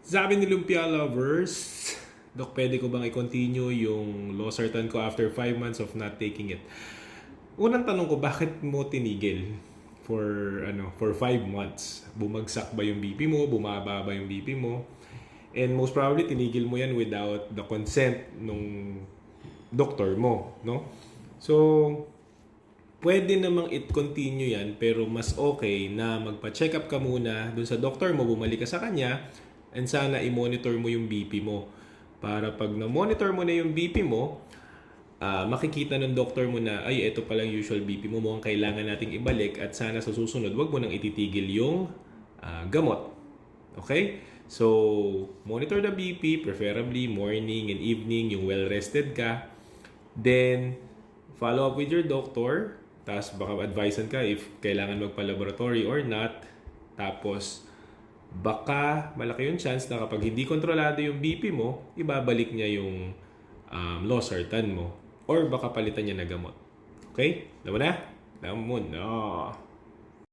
Sabi ni Lumpia Lovers, Dok, pwede ko bang i-continue yung losartan ko after 5 months of not taking it? Unang tanong ko, bakit mo tinigil for ano for 5 months? Bumagsak ba yung BP mo? Bumaba ba yung BP mo? And most probably tinigil mo yan without the consent nung doktor mo, no? So, pwede namang it-continue yan pero mas okay na magpa-check up ka muna dun sa doktor mo, bumalik ka sa kanya and sana i-monitor mo yung BP mo. Para pag na-monitor mo na yung BP mo, ah, makikita ng doktor mo na ay ito palang usual BP mo, mukhang kailangan nating ibalik at sana sa susunod wag mo nang ititigil yung ah, gamot. Okay? So, monitor the BP, preferably morning and evening, yung well-rested ka. Then, follow up with your doctor. Tapos baka advisean ka if kailangan magpa-laboratory or not. Tapos, baka malaki yung chance na kapag hindi kontrolado yung BP mo, ibabalik niya yung um, losartan mo. Or baka palitan niya na gamot. Okay? Alam mo na? Alam mo na.